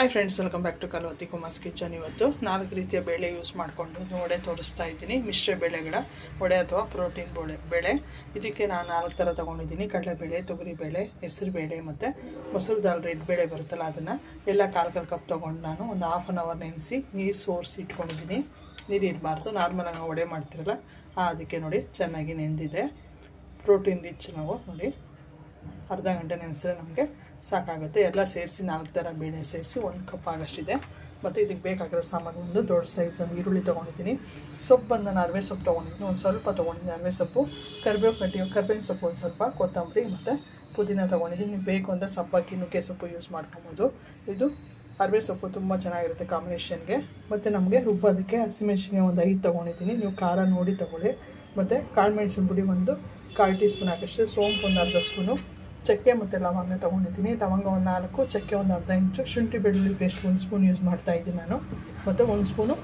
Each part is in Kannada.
Hi friends welcome back to Kalavathi Kumar's kitchen ಇವತ್ತು. ನಾಲ್ಕು ರೀತಿಯ ಬೇಳೆ ಯೂಸ್ ಮಾಡಿಕೊಂಡು ವಡೆ ತೋರಿಸ್ತಾ ಇದ್ದೀನಿ. ಮಿಶ್ರ ಬೇಳೆಗಳ ವಡೆ ಅಥವಾ ಪ್ರೋಟೀನ್ ಬೋಳೆ ಬೇಳೆ. ಇದಕ್ಕೆ ನಾನು ನಾಲ್ಕು ಥರ ತೊಗೊಂಡಿದ್ದೀನಿ. ಕಡಲೆಬೇಳೆ, ತೊಗರಿಬೇಳೆ, ಹೆಸರುಬೇಳೆ ಮತ್ತು ಮೊಸರು ದಾಲ್ ರೆಡ್ ಬೇಳೆ ಬರುತ್ತಲ್ಲ ಅದನ್ನು. ಎಲ್ಲ ಕಾಲು ಕಪ್ ತೊಗೊಂಡು ನಾನು ಒಂದು ಹಾಫ್ ಆನ್ ಅವರ್ ನೆನೆಸಿ ನೀರು ಸೋರಿಸಿ ಇಟ್ಕೊಂಡಿದ್ದೀನಿ. ನೀರು ಇರಬಾರ್ದು. ನಾರ್ಮಲಾಗಿ ನಾವು ವಡೆ ಮಾಡ್ತಿರಲ್ಲ ಅದಕ್ಕೆ ನೋಡಿ ಚೆನ್ನಾಗಿ ನೆಂದಿದೆ. ಪ್ರೋಟೀನ್ ರಿಚ್ ನಾವು ನೋಡಿ. ಅರ್ಧ ಗಂಟೆ ನೆನೆಸಿದ್ರೆ ನಮಗೆ ಸಾಕಾಗುತ್ತೆ. ಎಲ್ಲ ಸೇರಿಸಿ ನಾಲ್ಕು ಥರ ಬೇಳೆ ಸೇರಿಸಿ ಒಂದು ಕಪ್ ಆಗಷ್ಟಿದೆ. ಮತ್ತು ಇದಕ್ಕೆ ಬೇಕಾಗಿರೋ ಸಾಮಾನು ಒಂದು ದೊಡ್ಡ ಸೈಜ್ ಒಂದು ಈರುಳ್ಳಿ ತೊಗೊಂಡಿದ್ದೀನಿ. ಸೊಪ್ಪು ಬಂದು ನಾನು ಅರವೆ ಸೊಪ್ಪು ತೊಗೊಂಡಿದ್ದೀನಿ. ಒಂದು ಸ್ವಲ್ಪ ತೊಗೊಂಡಿದ್ದೀನಿ ಅರವೆ ಸೊಪ್ಪು. ಕರಿಬೇವು ಕಟ್ಟಿ, ಕರಿಬೇವಿನ ಸೊಪ್ಪು ಒಂದು ಸ್ವಲ್ಪ, ಕೊತ್ತಂಬರಿ ಮತ್ತು ಪುದೀನ ತೊಗೊಂಡಿದ್ದೀನಿ. ನೀವು ಬೇಕು ಅಂದರೆ ಸಬ್ಬಕ್ಕಿ, ನುಗ್ಗೆ ಸೊಪ್ಪು ಯೂಸ್ ಮಾಡ್ಕೊಬೋದು. ಇದು ಅರ್ವೆ ಸೊಪ್ಪು ತುಂಬ ಚೆನ್ನಾಗಿರುತ್ತೆ ಕಾಂಬಿನೇಷನ್ಗೆ ಮತ್ತು ನಮಗೆ ರುಬ್ಬೋದಕ್ಕೆ ಹಸಿಮೆಣಸಿಗೆ ಒಂದು ಐದು ತೊಗೊಂಡಿದ್ದೀನಿ. ನೀವು ಖಾರ ನೋಡಿ ತೊಗೊಳ್ಳಿ. ಮತ್ತು ಕಾಳು ಮೆಣಸಿನ ಪುಡಿ ಒಂದು ಕಾಲು ಟೀ ಸ್ಪೂನ್ ಹಾಕಷ್ಟೇ. ಸೋಂಪು ಒಂದು ಅರ್ಧ ಸ್ಪೂನು. ಚಕ್ಕೆ ಮತ್ತು ಲವಂಗ ತೊಗೊಂಡಿದ್ದೀನಿ. ಲವಂಗ ಒಂದು ನಾಲ್ಕು, ಚಕ್ಕೆ ಒಂದು ಅರ್ಧ ಇಂಚು, ಶುಂಠಿ, ಬೆಳ್ಳುಳ್ಳಿ ಪೇಸ್ಟ್ ಒಂದು ಸ್ಪೂನ್ ಯೂಸ್ ಮಾಡ್ತಾ ಇದ್ದೀನಿ ನಾನು. ಮತ್ತು ಒಂದು ಸ್ಪೂನು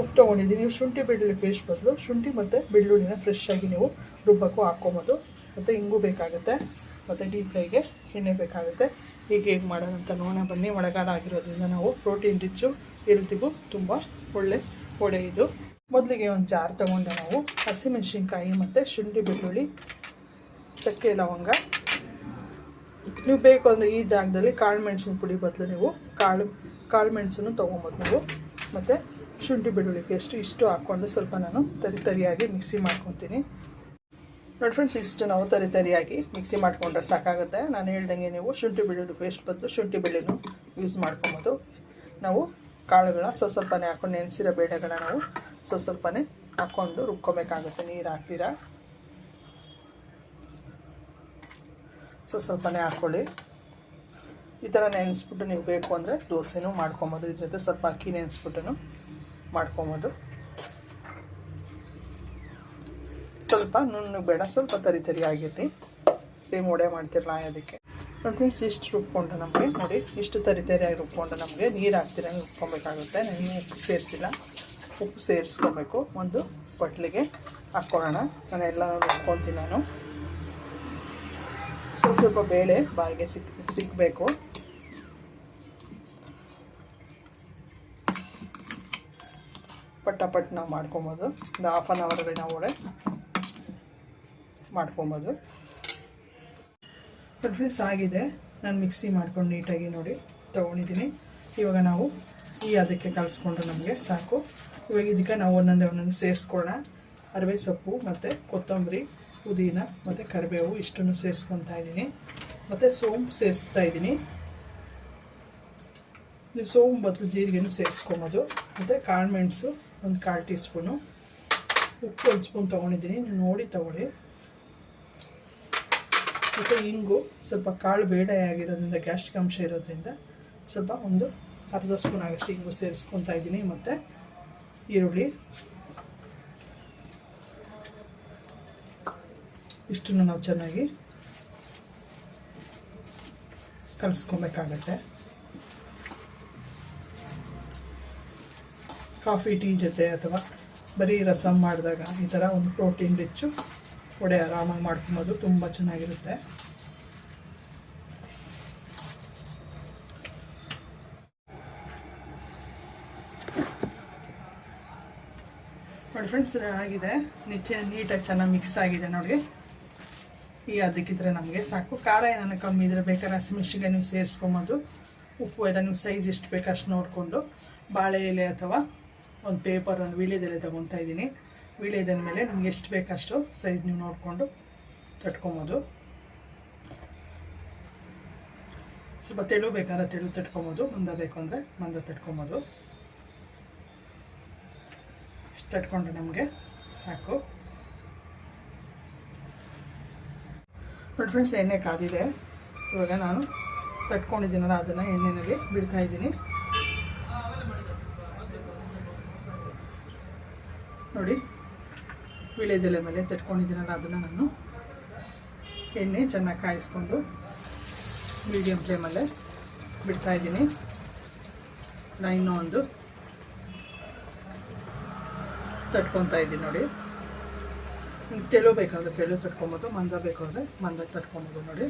ಉಪ್ಪು ತೊಗೊಂಡಿದ್ದೀನಿ. ನೀವು ಶುಂಠಿ, ಬೆಳ್ಳುಳ್ಳಿ ಪೇಸ್ಟ್ ಬದಲು ಶುಂಠಿ ಮತ್ತು ಬೆಳ್ಳುಳ್ಳಿನ ಫ್ರೆಶ್ ಆಗಿ ನೀವು ರುಬ್ಬಕ್ಕೂ ಹಾಕ್ಕೊಬೋದು. ಮತ್ತು ಇಂಗು ಬೇಕಾಗುತ್ತೆ. ಮತ್ತು ಡೀಪ್ ಫ್ರೈಗೆ ಎಣ್ಣೆ ಬೇಕಾಗುತ್ತೆ. ಈಗ ಹೇಗೆ ಮಾಡೋದಂತ ನೋಡೋಣ. ಬನ್ನಿ. ಮಳೆಗಾಲ ಆಗಿರೋದ್ರಿಂದ ನಾವು ಪ್ರೋಟೀನ್ ರಿಚ್ಚು ಹೆಲ್ತಿಗೂ ತುಂಬ ಒಳ್ಳೆ ಒಡೆ ಇದು. ಮೊದಲಿಗೆ ಒಂದು ಜಾರ್ ತೊಗೊಂಡು ನಾವು. ಹಸಿಮೆಣಸಿನ್ಕಾಯಿ ಮತ್ತು ಶುಂಠಿ, ಬೆಳ್ಳುಳ್ಳಿ, ಚಕ್ಕೆ, ಲವಂಗ. ನೀವು ಬೇಕು ಅಂದರೆ ಈ ಜಾಗದಲ್ಲಿ ಕಾಳು ಮೆಣಸಿನ ಪುಡಿ ಬದಲು ನೀವು ಕಾಳು ಕಾಳು ಮೆಣಸನ್ನು ತೊಗೊಬೋದು ನೀವು. ಮತ್ತು ಶುಂಠಿ ಬೆಳ್ಳುಳ್ಳಿ ಪೇಸ್ಟ್ ಇಷ್ಟು ಹಾಕ್ಕೊಂಡು ಸ್ವಲ್ಪ ನಾನು ತರಿ ತರಿಯಾಗಿ ಮಿಕ್ಸಿ ಮಾಡ್ಕೊತೀನಿ. ನೋಡಿ ಫ್ರೆಂಡ್ಸ್ ಇಷ್ಟು ನಾವು ತರಿ ತರಿಯಾಗಿ ಮಿಕ್ಸಿ ಮಾಡ್ಕೊಂಡ್ರೆ ಸಾಕಾಗುತ್ತೆ. ನಾನು ಹೇಳ್ದಂಗೆ ನೀವು ಶುಂಠಿ ಬೆಳ್ಳುಳ್ಳಿ ಪೇಸ್ಟ್ ಬದಲು ಶುಂಠಿ ಬೆಳ್ಳುಳ್ಳಿ ಯೂಸ್ ಮಾಡ್ಕೊಬೋದು. ನಾವು ಕಾಳುಗಳ ಸ್ವಲ್ಪ ಸ್ವಲ್ಪನೇ ಹಾಕ್ಕೊಂಡು ನೆನೆಸಿರೋ ಬೇಳೆಗಳ ನಾವು ಸ್ವಲ್ಪ ಹಾಕ್ಕೊಂಡು ರುಬ್ಕೊಬೇಕಾಗುತ್ತೆ ನೀರು ಹಾಕ್ತೀರಾ. ಸೊ ಸ್ವಲ್ಪನೇ ಹಾಕ್ಕೊಳ್ಳಿ. ಈ ಥರ ನೆನೆಸ್ಬಿಟ್ಟು ನೀವು ಬೇಕು ಅಂದರೆ ದೋಸೆನೂ ಮಾಡ್ಕೊಬೋದು. ಇದ್ರ ಜೊತೆ ಸ್ವಲ್ಪ ಅಕ್ಕಿ ನೆನೆಸ್ಬಿಟ್ಟು ಮಾಡ್ಕೊಬೋದು. ಸ್ವಲ್ಪ ನುಣ್ಣಗೆ ಬೇಡ, ಸ್ವಲ್ಪ ತರಿ ತರಿ ಆಗಿರಲಿ. ಸೇಮ್ ಒಡೆ ಮಾಡ್ತಿರಲ್ಲ ಅದಕ್ಕೆ. ನೋಡಿ ಫ್ರೆಂಡ್ಸ್ ಇಷ್ಟು ರುಬ್ಕೊಂಡು ನಮಗೆ. ನೋಡಿ, ಇಷ್ಟು ತರಿ ತರಿಯಾಗಿ ರುಬ್ಕೊಂಡು ನಮಗೆ. ನೀರು ಹಾಕ್ತಿರ ರುಬ್ಕೊಬೇಕಾಗುತ್ತೆ ನಾನು ಉಪ್ಪು ಸೇರಿಸಿಲ್ಲ. ಉಪ್ಪು ಸೇರಿಸ್ಕೊಬೇಕು. ಒಂದು ಬಟ್ಲಿಗೆ ಹಾಕ್ಕೊಳ್ಳೋಣ. ನಾನು ಎಲ್ಲ ರುಬ್ಕೊತೀನಿ ನಾನು. ಸ್ವಲ್ಪ ಸ್ವಲ್ಪ ಬೇಳೆ ಬಾಯಿಗೆ ಸಿಕ್ ಸಿಕ್ಕಬೇಕು ಪಟ್ಟ ಪಟ್ ನಾವು ಮಾಡ್ಕೊಬೋದು. ಒಂದು ಹಾಫ್ ಆನ್ ಅವರಲ್ಲಿ ನಾವು ಒಳ್ಳೆ ಮಾಡ್ಕೊಬೋದು. ಫ್ರೆಂಡ್ಸ್ ಆಗಿದೆ. ನಾನು ಮಿಕ್ಸಿ ಮಾಡ್ಕೊಂಡು ನೀಟಾಗಿ ನೋಡಿ ತೊಗೊಂಡಿದ್ದೀನಿ ಇವಾಗ ನಾವು ಈ ಅದಕ್ಕೆ ಕಲಿಸ್ಕೊಂಡ್ರೆ ನಮಗೆ ಸಾಕು. ಇವಾಗ ಇದಕ್ಕೆ ನಾವು ಒಂದೊಂದೇ ಒಂದೊಂದು ಸೇರಿಸ್ಕೊಳ್ಳೋಣ. ಅರವೆ ಸೊಪ್ಪು ಮತ್ತು ಕೊತ್ತಂಬರಿ. ಪುದೀನ ಮತ್ತು ಕರಿಬೇವು ಇಷ್ಟನ್ನು ಸೇರಿಸ್ಕೊತಾ ಇದ್ದೀನಿ. ಮತ್ತು ಸೋಂಪು ಸೇರಿಸ್ತಾ ಇದ್ದೀನಿ. ನೀವು ಸೋಂಪು ಬದಲು ಜೀರಿಗೆನೂ ಸೇರಿಸ್ಕೊಬೋದು. ಮತ್ತು ಕಾಳುಮೆಣಸು ಒಂದು ಕಾಲು ಟೀ ಸ್ಪೂನು ಉಪ್ಪು ಒಂದು ಸ್ಪೂನ್ ತೊಗೊಂಡಿದ್ದೀನಿ. ನೀವು ನೋಡಿ ತೊಗೊಳ್ಳಿ. ಮತ್ತು ಇಂಗು ಸ್ವಲ್ಪ ಕಾಳು ಬೇಡ ಆಗಿರೋದ್ರಿಂದ, ಗ್ಯಾಸ್ಟ್ರಿಕ್ ಅಂಶ ಇರೋದ್ರಿಂದ ಸ್ವಲ್ಪ ಒಂದು ಅರ್ಧ ಸ್ಪೂನ್ ಆಗಷ್ಟು ಇಂಗು ಸೇರಿಸ್ಕೊತಾ ಇದ್ದೀನಿ. ಮತ್ತು ಈರುಳ್ಳಿ. ಇಷ್ಟನ್ನು ನಾವು ಚೆನ್ನಾಗಿ ಕಲಿಸ್ಕೊಬೇಕಾಗತ್ತೆ. ಕಾಫಿ, ಟೀ ಜೊತೆ ಅಥವಾ ಬರೀ ರಸಮ್ ಮಾಡಿದಾಗ ಈ ಥರ ಒಂದು ಪ್ರೋಟೀನ್ ರಿಚ್ಚು ಒಡೆ ಆರಾಮಾಗಿ ಮಾಡ್ಕೊಬೋದು ತುಂಬ ಚೆನ್ನಾಗಿರುತ್ತೆ. ನೋಡಿ ಫ್ರೆಂಡ್ಸ್ ಆಗಿದೆ. ನಿಚ್ಚೆ ನೀಟಾಗಿ ಚೆನ್ನಾಗಿ ಮಿಕ್ಸ್ ಆಗಿದೆ ನೋಡಿ. ಈ ಅದಕ್ಕಿದ್ರೆ ನಮಗೆ ಸಾಕು. ಖಾರ ಏನಾನ ಕಮ್ಮಿ ಇದ್ರೆ ಬೇಕಾದ್ರೆ ಹಸಿಮೆಣ್ಸಿಗೆ ನೀವು ಸೇರಿಸ್ಕೊಬೋದು. ಉಪ್ಪು ಎಲ್ಲ ನೀವು ಸೈಜ್ ಎಷ್ಟು ಬೇಕು ಅಷ್ಟು ನೋಡಿಕೊಂಡು ಬಾಳೆ ಎಲೆ ಅಥವಾ ಒಂದು ಪೇಪರ್ ಒಂದು ವೀಳ್ಯದೆಲೆ ತೊಗೊತಾ ಇದ್ದೀನಿ. ವೀಳ್ಯದೆಲೆ ಮೇಲೆ ನಿಮ್ಗೆ ಎಷ್ಟು ಬೇಕಷ್ಟು ಸೈಜ್ ನೀವು ನೋಡಿಕೊಂಡು ತಟ್ಕೊಬೋದು. ಸ್ವಲ್ಪ ತೆಳು ಬೇಕಾದ್ರೆ ತೆಳು ತಟ್ಕೊಬೋದು, ಮಂದ ಬೇಕು ಅಂದರೆ ಮಂದ ತಟ್ಕೊಬೋದು. ಇಷ್ಟು ತಟ್ಕೊಂಡ್ರೆ ನಮಗೆ ಸಾಕು. ನೋಡಿ ಫ್ರೆಂಡ್ಸ್ ಎಣ್ಣೆ ಕಾದಿದೆ. ಇವಾಗ ನಾನು ತಟ್ಕೊಂಡಿದ್ದೀನಲ್ಲ ಅದನ್ನು ಎಣ್ಣೆಯಲ್ಲಿ ಬಿಡ್ತಾ ಇದ್ದೀನಿ. ನೋಡಿ ವಿಳೆದೆಲೆ ಮೇಲೆ ತಟ್ಕೊಂಡಿದ್ದೀನಲ್ಲ ಅದನ್ನು ನಾನು. ಎಣ್ಣೆ ಚೆನ್ನಾಗಿ ಕಾಯಿಸ್ಕೊಂಡು ಮೀಡಿಯಮ್ ಫ್ಲೇಮಲ್ಲೇ ಬಿಡ್ತಾ ಇದ್ದೀನಿ. ನಾನು ಇನ್ನೂ ಒಂದು. ತಟ್ಕೊತಾ ಇದ್ದೀನಿ ನೋಡಿ. ತೆಳು ಬೇಕಾದ್ರೆ ತೆಳು ತಟ್ಕೊಬೋದು ಮಂದ ಬೇಕಾದ್ರೆ ಮಂದ ತಟ್ಕೊಬೋದು ನೋಡಿ.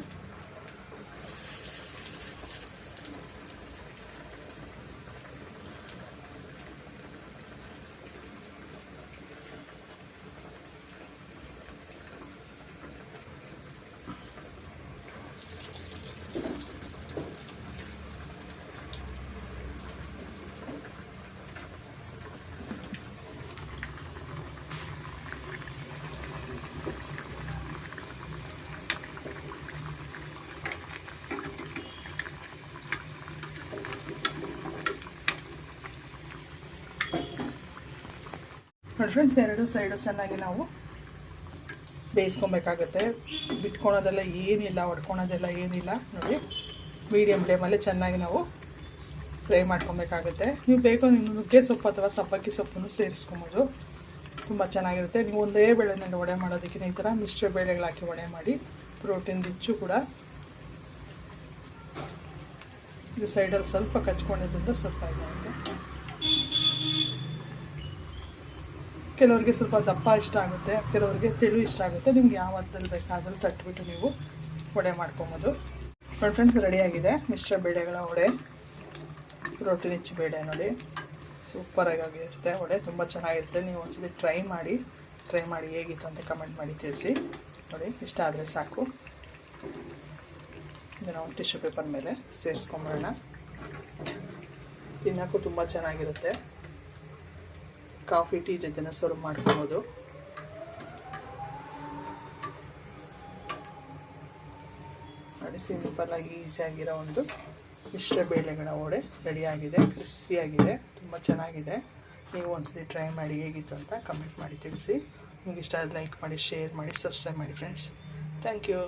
ನೋಡಿ ಫ್ರೆಂಡ್ಸ್ ಎರಡು ಸೈಡು ಚೆನ್ನಾಗಿ ನಾವು ಬೇಯಿಸ್ಕೊಬೇಕಾಗತ್ತೆ. ಬಿಟ್ಕೊಳೋದೆಲ್ಲ ಏನಿಲ್ಲ ಹೊಡ್ಕೊಳೋದೆಲ್ಲ ಏನಿಲ್ಲ. ನೋಡಿ ಮೀಡಿಯಮ್ ಫ್ಲೇಮಲ್ಲಿ ಚೆನ್ನಾಗಿ ನಾವು ಫ್ರೈ ಮಾಡ್ಕೊಬೇಕಾಗುತ್ತೆ. ನೀವು ಬೇಕು ನೀವು ನುಗ್ಗೆ ಸೊಪ್ಪು ಅಥವಾ ಸಬ್ಬಕ್ಕಿ ಸೊಪ್ಪನ್ನು ಸೇರಿಸ್ಕೊಬೋದು. ತುಂಬ ಚೆನ್ನಾಗಿರುತ್ತೆ. ನೀವು ಒಂದೇ ಬೇಳೆನಲ್ಲಿ ವಡೆ ಮಾಡೋದಕ್ಕಿಂತ ಈ ಥರ ಮಿಶ್ರ ಬೇಳೆಗಳು ಹಾಕಿ ವಡೆ ಮಾಡಿ ಪ್ರೋಟೀನ್ ರಿಚ್ಚು ಕೂಡ. ಇದು ಸೈಡಲ್ಲಿ ಸ್ವಲ್ಪ ಕಚ್ಕೊಂಡಿದ್ದರಿಂದ ಸ್ವಲ್ಪ ಇದಾಗುತ್ತೆ. ಕೆಲವರಿಗೆ ಸ್ವಲ್ಪ ದಪ್ಪ ಇಷ್ಟ ಆಗುತ್ತೆ, ಕೆಲವರಿಗೆ ತೆಳು ಇಷ್ಟ ಆಗುತ್ತೆ, ನಿಮ್ಗೆ ಯಾವ ಹತ್ತಲ್ಲಿ ಬೇಕಾದರೂ ತಟ್ಬಿಟ್ಟು ನೀವು ವಡೆ ಮಾಡ್ಕೊಬೋದು. ನೋಡಿ ಫ್ರೆಂಡ್ಸ್ ರೆಡಿಯಾಗಿದೆ ಮಿಶ್ರ ಬೇಳೆಗಳ ವಡೆ. ರೊಟ್ಟಿ ರಿಚ್ ಬೇಳೆ ನೋಡಿ. ಸೂಪರಾಗಿ ಆಗಿರುತ್ತೆ ವಡೆ ತುಂಬ ಚೆನ್ನಾಗಿರುತ್ತೆ. ನೀವು ಒಂದ್ಸಲಿ ಟ್ರೈ ಮಾಡಿ ಟ್ರೈ ಮಾಡಿ ಹೇಗಿತ್ತು ಅಂತ ಕಮೆಂಟ್ ಮಾಡಿ ತಿಳಿಸಿ. ನೋಡಿ, ಇಷ್ಟ ಆದರೆ ಸಾಕು. ಇದು ನಾವು ಟಿಶ್ಯೂ ಪೇಪರ್ ಮೇಲೆ ಸೇರಿಸ್ಕೊಂಬಿಡೋಣ ತಿನ್ನೋಕ್ಕೂ ತುಂಬ ಚೆನ್ನಾಗಿರುತ್ತೆ. ಕಾಫಿ, ಟೀ ಜೊತೆನ ಸರ್ವ್ ಮಾಡ್ಕೊಬೋದು. ನೋಡಿ ಸಿಂಪಲ್ಲಾಗಿ ಈಸಿಯಾಗಿರೋ ಒಂದು ಮಿಶ್ರ ಬೇಳೆಗಳ ವಡೆ ರೆಡಿಯಾಗಿದೆ ಕ್ರಿಸ್ಪಿಯಾಗಿದೆ ತುಂಬ ಚೆನ್ನಾಗಿದೆ. ನೀವು ಒಂದ್ಸತಿ ಟ್ರೈ ಮಾಡಿ ಹೇಗಿತ್ತು ಅಂತ ಕಮೆಂಟ್ ಮಾಡಿ ತಿಳಿಸಿ. ನಿಮ್ಗೆ ಇಷ್ಟ ಆದ ಲೈಕ್ ಮಾಡಿ ಶೇರ್ ಮಾಡಿ ಸಬ್ಸ್ಕ್ರೈಬ್ ಮಾಡಿ ಫ್ರೆಂಡ್ಸ್ ಥ್ಯಾಂಕ್ ಯು